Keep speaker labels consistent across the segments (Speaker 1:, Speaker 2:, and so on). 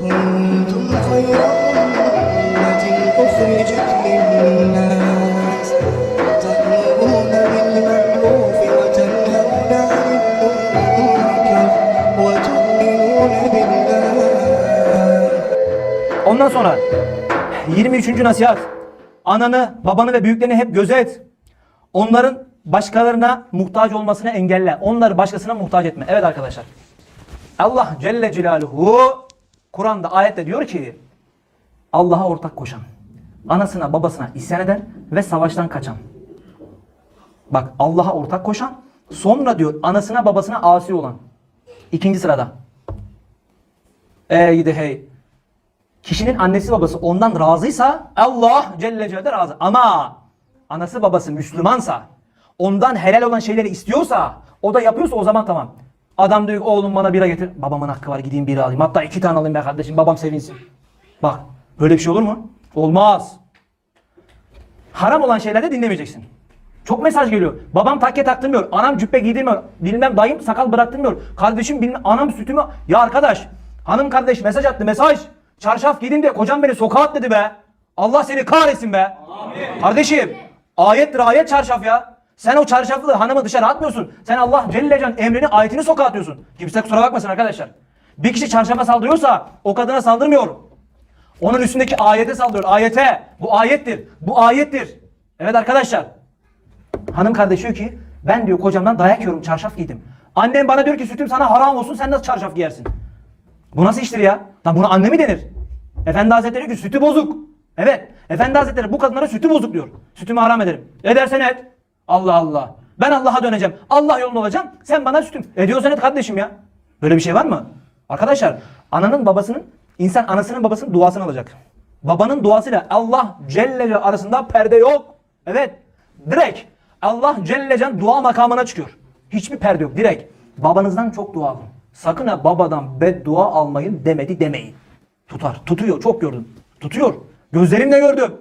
Speaker 1: كنتم خير أمة أخرجت للناس تأمرون بالمعروف وتنهون عن المنكر وتؤمنون بالله
Speaker 2: Ondan sonra 23. nasihat. Ananı, babanı ve büyüklerini hep gözet. Onların başkalarına muhtaç olmasını engelle. Onları başkasına muhtaç etme. Evet arkadaşlar. Allah Celle Celaluhu Kur'an'da ayette diyor ki Allah'a ortak koşan, anasına babasına isyan eden ve savaştan kaçan. Bak Allah'a ortak koşan, sonra diyor anasına babasına asi olan. İkinci sırada. Ey gidi hey. Kişinin annesi babası ondan razıysa Allah Celle Celaluhu razı. Ama anası babası Müslümansa, ondan helal olan şeyleri istiyorsa, o da yapıyorsa o zaman tamam. Adam diyor ki, oğlum bana bira getir. Babamın hakkı var gideyim bira alayım. Hatta iki tane alayım be kardeşim babam sevinsin. Bak böyle bir şey olur mu? Olmaz. Haram olan şeylerde dinlemeyeceksin. Çok mesaj geliyor. Babam takke taktırmıyor. Anam cübbe giydirmiyor. Bilmem dayım sakal bıraktırmıyor. Kardeşim bilmem anam sütümü... Ya arkadaş hanım kardeş mesaj attı mesaj. Çarşaf giydim diye kocam beni sokağa at dedi be. Allah seni kahretsin be. Kardeşim ayettir ayet çarşaf ya. Sen o çarşaflı hanımı dışarı atmıyorsun. Sen Allah Celle Can emrini ayetini sokağa atıyorsun. Kimse kusura bakmasın arkadaşlar. Bir kişi çarşafa saldırıyorsa o kadına saldırmıyor. Onun üstündeki ayete saldırıyor. Ayete. Bu ayettir. Bu ayettir. Evet arkadaşlar. Hanım kardeş diyor ki ben diyor kocamdan dayak yiyorum çarşaf giydim. Annem bana diyor ki sütüm sana haram olsun sen nasıl çarşaf giyersin? Bu nasıl iştir ya? Lan buna anne mi denir? Efendi Hazretleri diyor ki sütü bozuk. Evet. Efendi Hazretleri bu kadınlara sütü bozuk diyor. Sütümü haram ederim. Edersen et. Allah Allah. Ben Allah'a döneceğim. Allah yolunda olacağım. Sen bana sütüm. Ediyorsan et kardeşim ya. Böyle bir şey var mı? Arkadaşlar ananın babasının insan anasının babasının duasını alacak. Babanın duasıyla Allah Celle arasında perde yok. Evet. Direkt Allah Celle Can dua makamına çıkıyor. Hiçbir perde yok. Direkt. Babanızdan çok dua alın. Sakın ha babadan beddua almayın demedi demeyin. Tutar. Tutuyor. Çok gördüm. Tutuyor. Gözlerimle gördüm.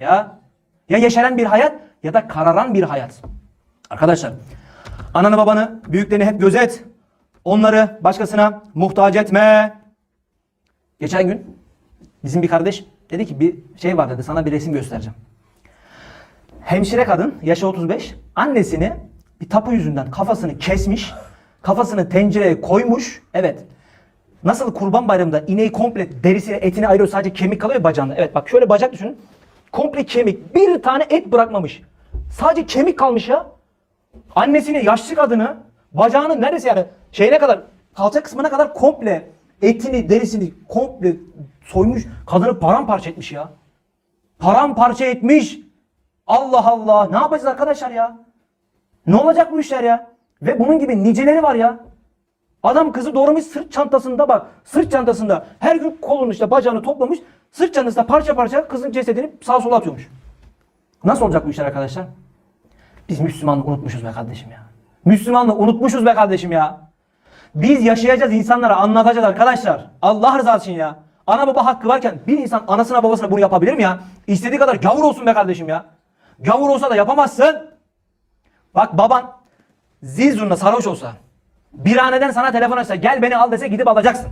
Speaker 2: Ya. Ya yeşeren bir hayat ya da kararan bir hayat. Arkadaşlar. Ananı babanı, büyüklerini hep gözet. Onları başkasına muhtaç etme. Geçen gün bizim bir kardeş dedi ki bir şey var dedi sana bir resim göstereceğim. Hemşire kadın yaşı 35 annesini bir tapu yüzünden kafasını kesmiş. Kafasını tencereye koymuş. Evet. Nasıl kurban bayramında ineği komple derisiyle etini ayırıyor sadece kemik kalıyor bacağında. Evet bak şöyle bacak düşünün. Komple kemik. Bir tane et bırakmamış. Sadece kemik kalmış ya. Annesini yaşlı kadını bacağının neredeyse yani şeyine kadar kalça kısmına kadar komple etini derisini komple soymuş. Kadını paramparça etmiş ya. Paramparça etmiş. Allah Allah. Ne yapacağız arkadaşlar ya? Ne olacak bu işler ya? Ve bunun gibi niceleri var ya. Adam kızı doğurmuş sırt çantasında bak. Sırt çantasında her gün kolunu işte bacağını toplamış. Sırt çantasında parça parça kızın cesedini sağa sola atıyormuş. Nasıl olacak bu işler arkadaşlar? Biz Müslümanlığı unutmuşuz be kardeşim ya. Müslümanlığı unutmuşuz be kardeşim ya. Biz yaşayacağız insanlara anlatacağız arkadaşlar. Allah rızası için ya. Ana baba hakkı varken bir insan anasına babasına bunu yapabilir mi ya? İstediği kadar gavur olsun be kardeşim ya. Gavur olsa da yapamazsın. Bak baban zil zurna sarhoş olsa birhaneden sana telefon açsa gel beni al dese gidip alacaksın.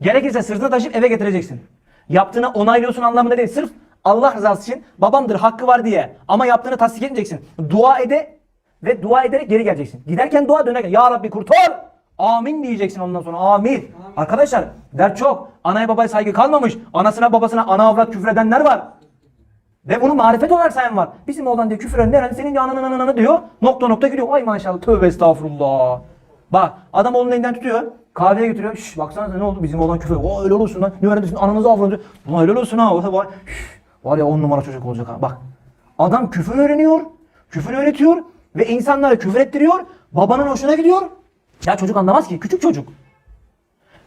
Speaker 2: Gerekirse sırtına taşıyıp eve getireceksin. Yaptığını onaylıyorsun anlamında değil. Sırf Allah rızası için babamdır hakkı var diye. Ama yaptığını tasdik etmeyeceksin. Dua ede ve dua ederek geri geleceksin. Giderken dua dönerken Ya Rabbi kurtar. Amin diyeceksin ondan sonra. Amin. Arkadaşlar dert çok. Anaya babaya saygı kalmamış. Anasına babasına ana avrat küfredenler var. Ve bunu marifet olarak sayan var. Bizim oğlan diyor küfür herhalde senin de ananın ananı diyor. Nokta nokta gülüyor. Ay maşallah tövbe estağfurullah. Bak adam oğlunun elinden tutuyor. Kahveye götürüyor. Şş baksana ne oldu bizim oğlan küfür. O öyle olsun lan. Ne öğrendin ananızı diyor. Buna helal olsun ha. Şş, var ya on numara çocuk olacak ha. Bak. Adam küfür öğreniyor. Küfür öğretiyor. Ve insanlara küfür ettiriyor. Babanın hoşuna gidiyor. Ya çocuk anlamaz ki. Küçük çocuk.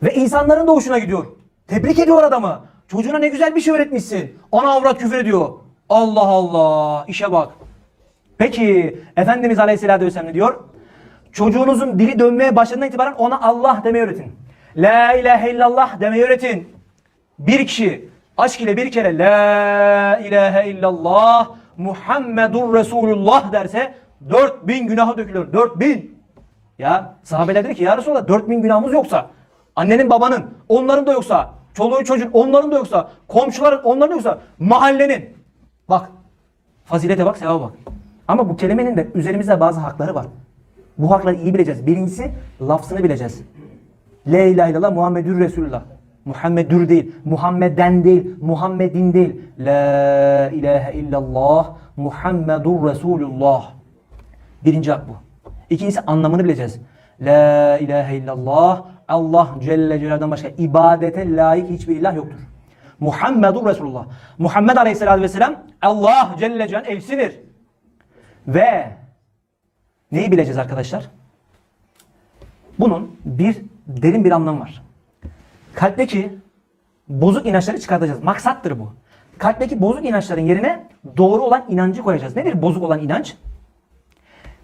Speaker 2: Ve insanların da hoşuna gidiyor. Tebrik ediyor adamı. Çocuğuna ne güzel bir şey öğretmişsin. Ana avrat küfür ediyor. Allah Allah. İşe bak. Peki Efendimiz Aleyhisselatü Vesselam ne diyor? Çocuğunuzun dili dönmeye başladığından itibaren ona Allah demeyi öğretin. La ilahe illallah demeyi öğretin. Bir kişi aşk ile bir kere La ilahe illallah Muhammedur Resulullah derse 4000 günahı dökülür. 4000. Ya sahabeler dedi ki ya Resulallah 4000 günahımız yoksa annenin babanın onların da yoksa çoluğu çocuğun onların da yoksa, komşuların onların da yoksa, mahallenin. Bak fazilete bak, sevaba bak. Ama bu kelimenin de üzerimizde bazı hakları var. Bu hakları iyi bileceğiz. Birincisi lafzını bileceğiz. La ilahe illallah Muhammedür Resulullah. Muhammedür değil, Muhammeden değil, Muhammedin değil. La ilahe illallah Muhammedur Resulullah. Birinci hak bu. İkincisi anlamını bileceğiz. La ilahe illallah Allah Celle Celaluhu'dan başka ibadete layık hiçbir ilah yoktur. Muhammedur Resulullah. Muhammed Aleyhisselatü Vesselam Allah Celle Celaluhu'nun elçisidir. Ve neyi bileceğiz arkadaşlar? Bunun bir derin bir anlamı var. Kalpteki bozuk inançları çıkartacağız. Maksattır bu. Kalpteki bozuk inançların yerine doğru olan inancı koyacağız. Nedir bozuk olan inanç?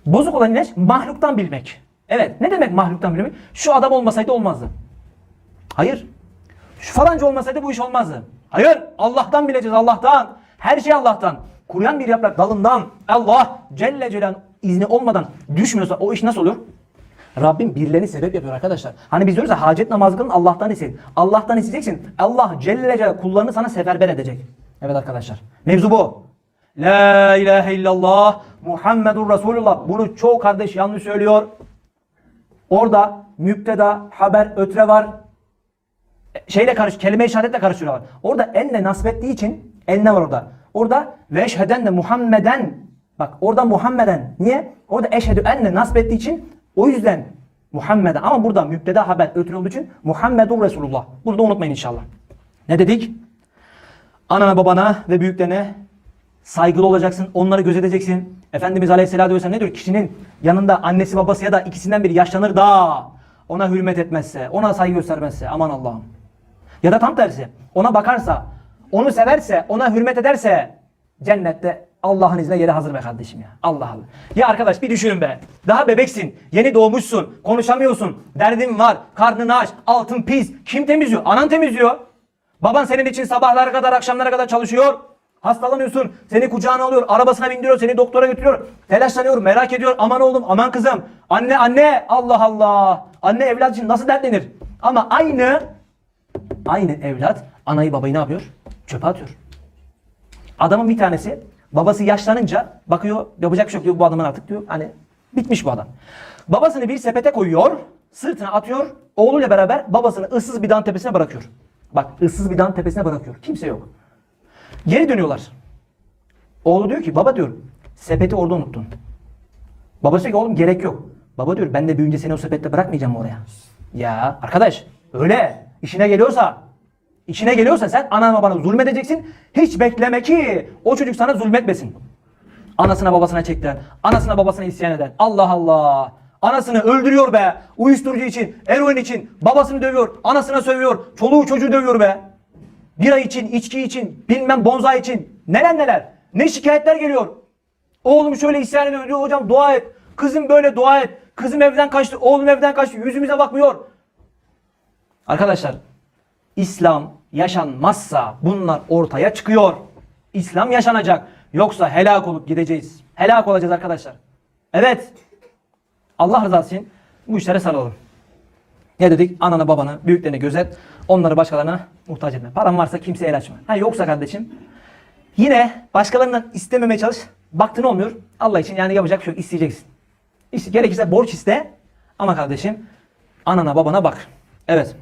Speaker 2: Bozuk olan inanç mahluktan bilmek. Evet. Ne demek mahluktan bilmek? Şu adam olmasaydı olmazdı. Hayır. Şu falanca olmasaydı bu iş olmazdı. Hayır. Allah'tan bileceğiz. Allah'tan. Her şey Allah'tan. Kuruyan bir yaprak dalından Allah Celle Celal'in izni olmadan düşmüyorsa o iş nasıl olur? Rabbim birilerini sebep yapıyor arkadaşlar. Hani biz diyoruz ya hacet namazı kılın Allah'tan iste. Allah'tan isteyeceksin. Allah Celle Celal kullarını sana seferber edecek. Evet arkadaşlar. Mevzu bu. La ilahe illallah Muhammedur Resulullah. Bunu çoğu kardeş yanlış söylüyor. Orada müpteda, haber, ötre var. E, Şeyle karış, kelime işaretle karıştırıyorlar. Orada enne nasbettiği için enne var orada. Orada ve de Muhammeden bak orada Muhammeden. Niye? Orada eşhedü enne nasbettiği için o yüzden Muhammeden ama burada müpteda haber ötürü olduğu için Muhammedur Resulullah. Bunu da unutmayın inşallah. Ne dedik? Anana babana ve büyüklerine saygılı olacaksın. Onları gözeteceksin. Efendimiz Aleyhisselatü Vesselam ne diyor? Kişinin yanında annesi babası ya da ikisinden biri yaşlanır da ona hürmet etmezse, ona saygı göstermezse aman Allah'ım. Ya da tam tersi. Ona bakarsa, onu severse, ona hürmet ederse cennette Allah'ın izniyle yeri hazır be kardeşim ya. Allah Allah. Ya arkadaş bir düşünün be. Daha bebeksin. Yeni doğmuşsun. Konuşamıyorsun. Derdin var. Karnın aç. Altın pis. Kim temizliyor? Anan temizliyor. Baban senin için sabahlara kadar akşamlara kadar çalışıyor. Hastalanıyorsun. Seni kucağına alıyor. Arabasına bindiriyor. Seni doktora götürüyor. Telaşlanıyor. Merak ediyor. Aman oğlum aman kızım. Anne anne. Allah Allah. Anne evlat için nasıl dertlenir? Ama aynı aynı evlat anayı babayı ne yapıyor? Çöpe atıyor. Adamın bir tanesi babası yaşlanınca bakıyor yapacak bir şey yok diyor bu adamın artık diyor hani bitmiş bu adam. Babasını bir sepete koyuyor sırtına atıyor oğluyla beraber babasını ıssız bir dağın tepesine bırakıyor. Bak ıssız bir dağın tepesine bırakıyor. Kimse yok. Geri dönüyorlar. Oğlu diyor ki baba diyor sepeti orada unuttun. Babası diyor ki oğlum gerek yok. Baba diyor ben de büyüyünce seni o sepette bırakmayacağım oraya. Ya arkadaş öyle işine geliyorsa işine geliyorsa sen anana babana zulmedeceksin. Hiç bekleme ki o çocuk sana zulmetmesin. Anasına babasına çektiren, anasına babasına isyan eden. Allah Allah. Anasını öldürüyor be. Uyuşturucu için, eroin için. Babasını dövüyor, anasına sövüyor. Çoluğu çocuğu dövüyor be. Bira için, içki için, bilmem bonza için. Neler neler. Ne şikayetler geliyor. Oğlum şöyle isyan ediyor diyor hocam dua et. Kızım böyle dua et. Kızım evden kaçtı, oğlum evden kaçtı. Yüzümüze bakmıyor. Arkadaşlar İslam yaşanmazsa bunlar ortaya çıkıyor. İslam yaşanacak. Yoksa helak olup gideceğiz. Helak olacağız arkadaşlar. Evet. Allah rızası için bu işlere sarılalım. Ne dedik? Ananı babanı, büyüklerini gözet. Onları başkalarına muhtaç etme. Paran varsa kimseye el açma. Ha yoksa kardeşim yine başkalarından istememeye çalış. Baktın olmuyor. Allah için yani yapacak bir şey yok. İsteyeceksin. İşte gerekirse borç iste. Ama kardeşim anana babana bak. Evet.